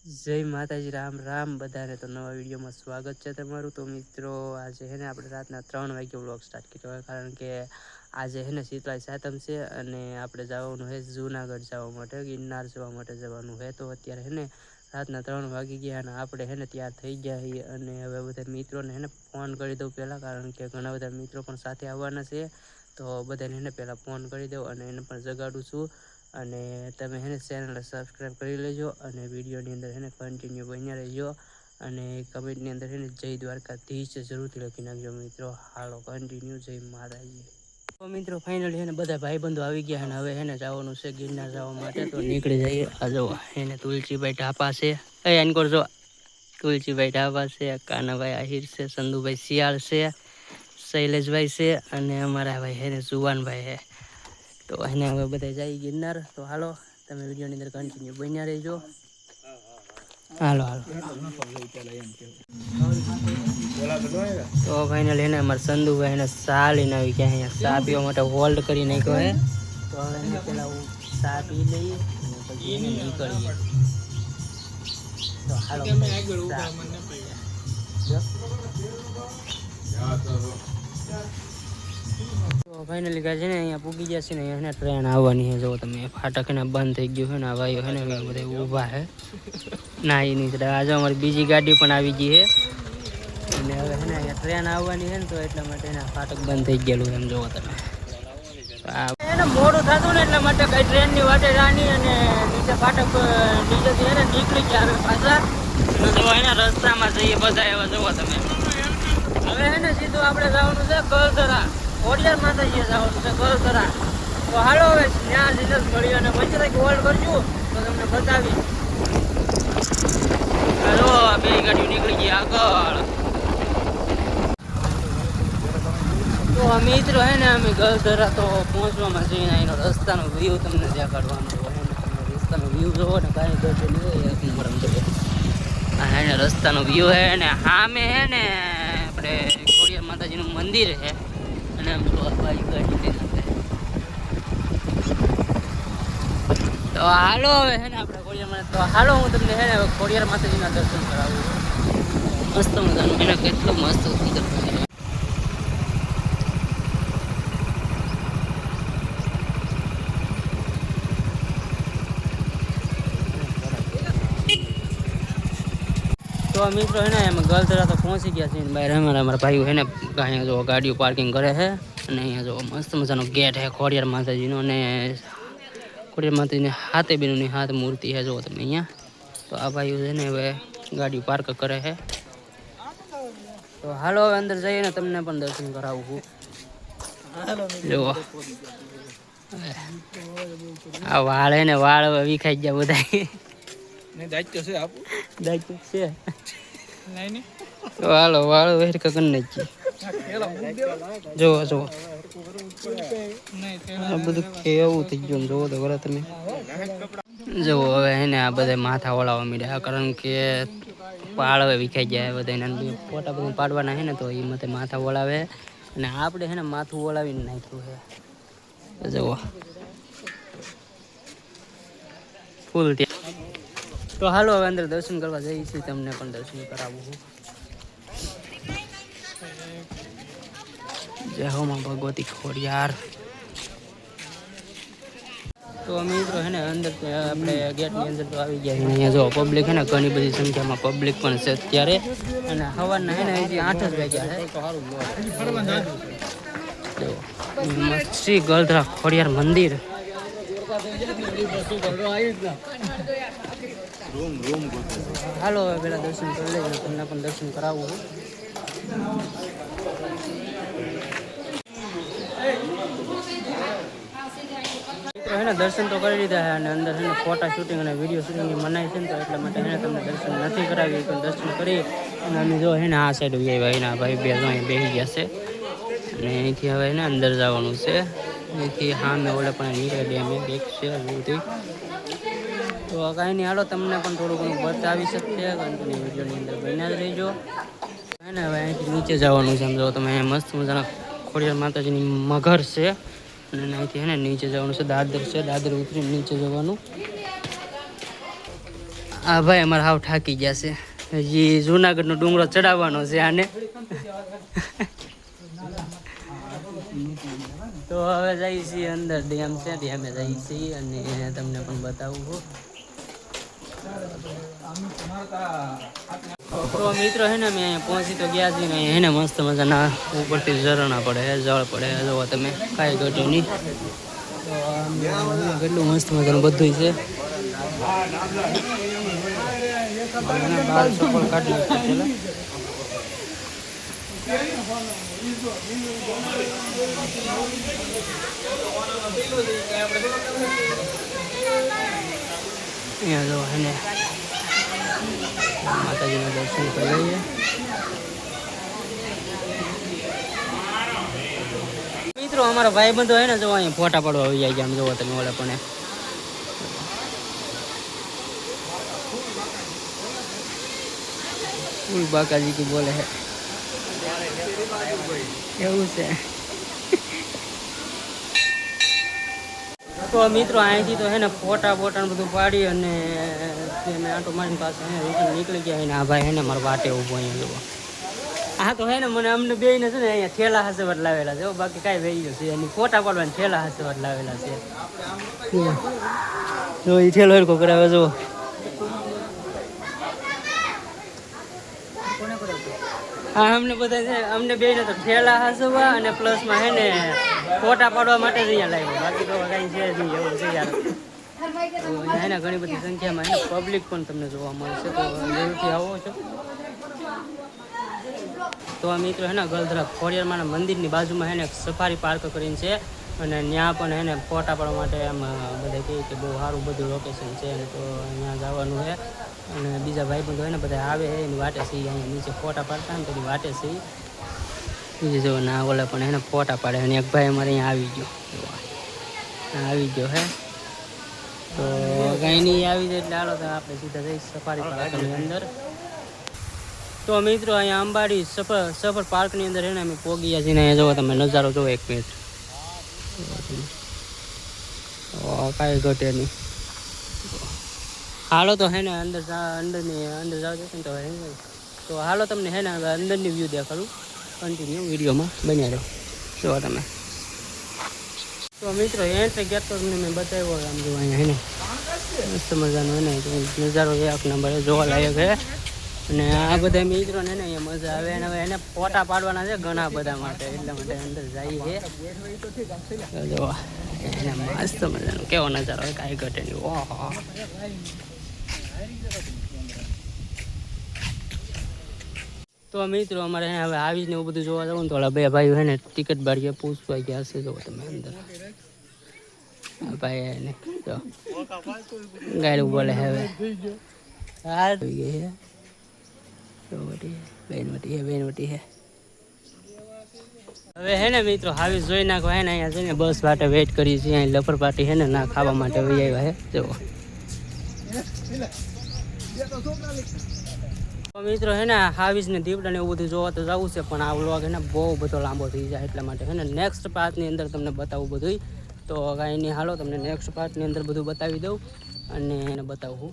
જય માતાજી, રામ રામ. બધાને તો નવા વિડીયોમાં સ્વાગત છે તમારું. તો મિત્રો, આજે હે ને આપણે રાતના ત્રણ વાગે વ્લોગ સ્ટાર્ટ કર્યો હોય, કારણ કે આજે હે ને શીતળાઈ સાતમ છે અને આપણે જવાનું છે જુનાગઢ જવા માટે, ગિરનાર જવા માટે જવાનું છે. તો અત્યારે હે ને રાતના ત્રણ વાગી ગયા અને આપણે હે ને તૈયાર થઈ ગયા છીએ. અને હવે બધા મિત્રોને હે ને ફોન કરી દઉં પહેલાં, કારણ કે ઘણા બધા મિત્રો પણ સાથે આવવાના છે. તો બધાને એને પહેલાં ફોન કરી દઉં અને એને પણ જગાડું છું. અને તમે એને ચેનલને સબસ્ક્રાઈબ કરી લેજો અને વિડીયોની અંદર એને કન્ટિન્યુ બન્યા રહેજો. અને કમેન્ટની અંદર એને જય દ્વારકાધીશ જરૂરથી લખી નાખજો મિત્રો. હાલો કન્ટિન્યુ જય મહારાજી તો મિત્રો ફાઇનલી એને બધા ભાઈબંધો આવી ગયા અને હવે એને જવાનું છે ગિરનાર જવા માટે. તો નીકળી જઈએ. આ જો એને તુલસીભાઈ ઢાપા છે. એ એન કરજો તુલસીભાઈ ઢાબા છે, કાનાભાઈ આહિર છે સંધુભાઈ શિયાળ છે, શૈલેષભાઈ છે અને અમારા ભાઈ હે ને સુવાનભાઈ છે. તો એને હવે બધા જાય ગિરનાર. તો હાલો, તમે વિડીયોની અંદર કન્ટિન્યુ બન્યા રહેજો. હાલો હાલો. તો ફાઇનલ એને અમારા સંધુભાઈ એને સા લઈને આવી ગયા અહીંયા? સા પીવા માટે હોલ્ડ કરી નાખ્યો હે? તો હવે એને પેલા સા પી લઈએ અને પછી એને નીકળીએ. તો હાલો સા. તો ફાઇનલી કહે છે ને અહીંયા પૂગી ગયા છે ને એને ટ્રેન આવવાની છે. જો તમે ફાટક ને બંધ થઈ ગયું છે ને ભાઈઓ છે ને બધા ઊભા છે. ના એ નહીં આજે અમારી બીજી ગાડી પણ આવી ગઈ છે. અને હવે છે ને અહીંયા ટ્રેન આવવાની છે ને તો એટલા માટે એના ફાટક બંધ થઈ ગયેલું એમ જોવો તમે. એને મોડું થતું ને એટલા માટે કઈ ટ્રેનની વાટે રાની અને નીચે ફાટક નીચેથી એને નીકળી ગયા હવે પાછા. તો એના રસ્તામાં જઈએ બધા એવા જોવો તમે. હવે છે ને સીધું આપણે જવાનું છે ગલધરા ઓડિયાર માતાજીએ જવાનું છે તો હાલો હવે, ત્યાં સીધા મળી અને કંઈક હોલ્ડ કરજો, તો તમને બતાવી હાલો બે ગાડીઓ નીકળી ગઈ આગળ. તો મિત્રો હે ને, અમે ગલધરા તો પહોંચવામાં જઈને એનો રસ્તાનો વ્યૂ તમને ત્યાં કાઢવાનો હોય ને વ્યૂ જોવો ને, કાંઈ ગજો નહીં એક નંબર આમ આ એને રસ્તાનો વ્યૂ હે ને સામે હે ને, આપણે ખોડિયાર માતાજીનું મંદિર છે અને આમ આપણે. તો હાલો હવે હે ને આપણે ખોડિયાર તો હાલો હું તમને હે ને ખોડિયાર માતાજીના દર્શન કરાવું મસ્ત મજાનું. એને કેટલું મસ્ત સુંદર તો મિત્રો હે ને, એમાં ગલતરા તો પહોંચી ગયા છે ને બહાર. અમારા અમારા ભાઈઓ હે ને, અહીંયા જો ગાડીઓ પાર્કિંગ કરે છે અને અહીંયા જો મસ્ત મજાનો ગેટ છે, ખોડિયાર માતાજીનો અને ખોડિયાર માતાજીની હાથે બેનની હાથ મૂર્તિ છે જો તમે અહીંયા. તો આ ભાઈઓ છે ને હવે ગાડીઓ પાર્ક કરે છે. તો હાલો હવે અંદર જઈએ ને તમને પણ દર્શન કરાવું છું. જુઓ. આ વાળ ને, વાળ વિખાઈ ગયા બધા દાયિત્વ છે તો હાલો વાળો વેર કગન નથી જોવો જોવો. આ બધું કેવું થઈ ગયું જોવો તો બરાબર તમે. જોવો હવે એને આ બધા માથા વળાવવા માંડ્યા. કારણ કે પાળ હવે વિખાઈ જાય બધા એના ફોટા બધા પાડવાના છે ને તો એ મતે માથા વળાવે અને આપણે છે ને માથું વળાવીને નાખ્યું છે જુઓ ફૂલ ત્યાં. તો હાલો હવે અંદર દર્શન કરવા જઈએ છીએ, તમને પણ દર્શન કરાવું જય હો માં ભગવતી ખોડિયાર. તો મિત્રો હે ને અંદર આપણે ગેટની અંદર તો આવી ગયા અહીંયા જો પબ્લિક હે ને ઘણી બધી સંખ્યામાં પબ્લિક પણ છે અત્યારે. અને સવારના હે ને હજી આઠ જ વાગ્યા છે શ્રી ગલધરા ખોડિયાર મંદિર. હાલો, હવે પેલા દર્શન કરી લેજો તમને પણ દર્શન કરાવવું મિત્રો દર્શન તો કરી લીધા છે, અને અંદર છે ફોટા શૂટિંગ અને વીડિયો શૂટિંગની મનાઈ છે ને તો એટલા માટે એને તમને દર્શન નથી કરાવી, પણ દર્શન કરી અને અમે જો હે ને, આ સાઈડ આવ્યા એના ભાઈ બે જો અહીં બેસી ગયા છે. અને અહીંથી હવે એને અંદર જવાનું છે. અહીંથી સામે ઓલે પણ નીકળે ડેમ એક છે તો કાંઈ નહીં, હાલો તમને પણ થોડું ઘણું બતાવી શકશે કંપની વિડીયોની અંદર બન્યા જ રહેજો. હે ને હવે અહીંથી નીચે જવાનું છે. સમજો તમે મસ્ત મજાના ખોડિયાર માતાજીની મગર છે. અને અહીંથી હે ને નીચે જવાનું છે. દાદર છે. દાદર ઉતરીને નીચે જવાનું. આ ભાઈ અમારે હાવ થાકી ગયા છે. હજી જુનાગઢનો ડુંગરો ચડાવવાનો છે આને. તો હવે જઈએ છીએ અંદર ડેમ છે, ડેમે જઈએ છીએ અને તમને પણ બતાવું તો મિત્રો હે ને, અમે અહીંયા પહોંચી તો ગયા છીએ ને, અહીંયા હે ને મસ્ત મજાના ઉપરથી ઝરણા પડે જળ પડે જોવો તમે કાંઈ ઘટ્યું નહીં. કેટલું મસ્ત મજાનું બધું છે. બાર સફળ કાઢી અહીંયા જો એને માતાજીના દર્શન કરી લઈએ. મિત્રો, અમારા ભાઈ બંધો હે ને જો અહીંયા ફોટા પાડવા આવી જાય આમ જોવો તમે ઓલે પણ. બાકાજી કી બોલે હે. એવું છે. તો મિત્રો અહીંથી તો હે ને ફોટા બોટા ને બધું પાડી અને મેં આટો મારી પાસે અહીંયા નીકળી ગયા અને આ ભાઈ હે ને મારા વાટે ઊભો અહીંયા જોવો. હા તો હે ને મને અમને બે ને છે ને અહીંયા થેલા હાસવટ લાવેલા છે. બાકી કાંઈ વેઈ ગયું છે એની ફોટા પાડવાની થેલા હાસવટ લાવેલા છે. જો એ થેલો હરકો કરાવે જો. અમને બધા છે, અમને બે ને તો ઠેલા હાસવા અને પ્લસમાં હે ને ફોટા પાડવા માટે જ અહીંયા લાવ્યો. બાકી તો કાંઈ છે નહીં, એવું છે યાર. ઘણી બધી સંખ્યામાં હે પબ્લિક પણ તમને જોવા મળશે તો જરૂરથી આવો છો. તો આ મિત્રો હે ને ગલધરા ખોડિયારમાંના મંદિરની બાજુમાં હે ને સફારી પાર્ક કરીને છે અને ત્યાં પણ હે ને ફોટા પાડવા માટે એમ બધા કહે કે બહુ સારું બધું લોકેશન છે અને તો અહીંયા જવાનું છે અને બીજા ભાઈ બંધો હોય ને બધા આવે એની વાટે સી અહીંયા નીચે ફોટા પાડતા ને તેની વાટે સી બીજું જો ના ઓલા પણ એને ફોટા પાડે અને એક ભાઈ અમારે અહીંયા આવી ગયો. આવી ગયો હે. તો કંઈ નહીં આવી જાય એટલે હાલો તો આપણે સીધા જઈ સફારી પાર્કની અંદર. તો મિત્રો અહીંયા અંબાડી સફર સફર પાર્કની અંદર એને અમે પોગી ગયા છીએ અહીંયા જોવો તમે નજારો જોવો એક મિનિટ. કાંઈ ઘટે નહીં. હાલો તો હે ને અંદર અંદરની અંદર જાવ જશે તો હે તો હાલો તમને હે ને હવે અંદરની વ્યૂ દેખાડું. કન્ટિન્યુ વિડીયોમાં બન્યા રહો. જો તમે. તો મિત્રો એન્ટ્રી ગેટ તો તમને મેં બતાવ્યો આમ જો અહીંયા હે ને મસ્ત મજાનો હે ને નજારો એક નંબર જોવા લાયક છે અને આ બધા મિત્રો ને અહીંયા મજા આવે. અને હવે એને ફોટા પાડવાના છે ઘણા બધા માટે, એટલા માટે અંદર જઈએ છે. જોવા. એને મસ્ત મજાનો કેવો નજારો હોય કાંઈ ઘટે નહીં. ઓહો. તો મિત્રો, અમારે હવે આવી ને એવું બધું જોવા જવું ને તો બે ભાઈ હે ને ટિકિટ બાળીએ, પૂછવા ગયા હશે જો તમે અંદર. ભાઈ એને જો. ગાડી બોલે હવે. છે. બેન વટી હે બેન વટી હે હવે હે ને મિત્રો હાવી જોઈ નાખો હે ને અહીંયા જઈને બસ માટે વેઇટ કરી છે. અહીં લફર પાટી હે ને ના ખાવા માટે વહી આવ્યા હે જુઓ મિત્રો હે ને, હાવીસ ને દીપડા ને એવું બધું જોવા તો જવું છે, પણ આ વ્લોગ હે ને બહુ બધો લાંબો થઈ જાય એટલા માટે. હે ને નેક્સ્ટ પાર્ટની અંદર તમને બતાવું બધું તો કાંઈ નહીં હાલો, તમને નેક્સ્ટ પાર્ટની અંદર બધું બતાવી દઉં અને એને બતાવું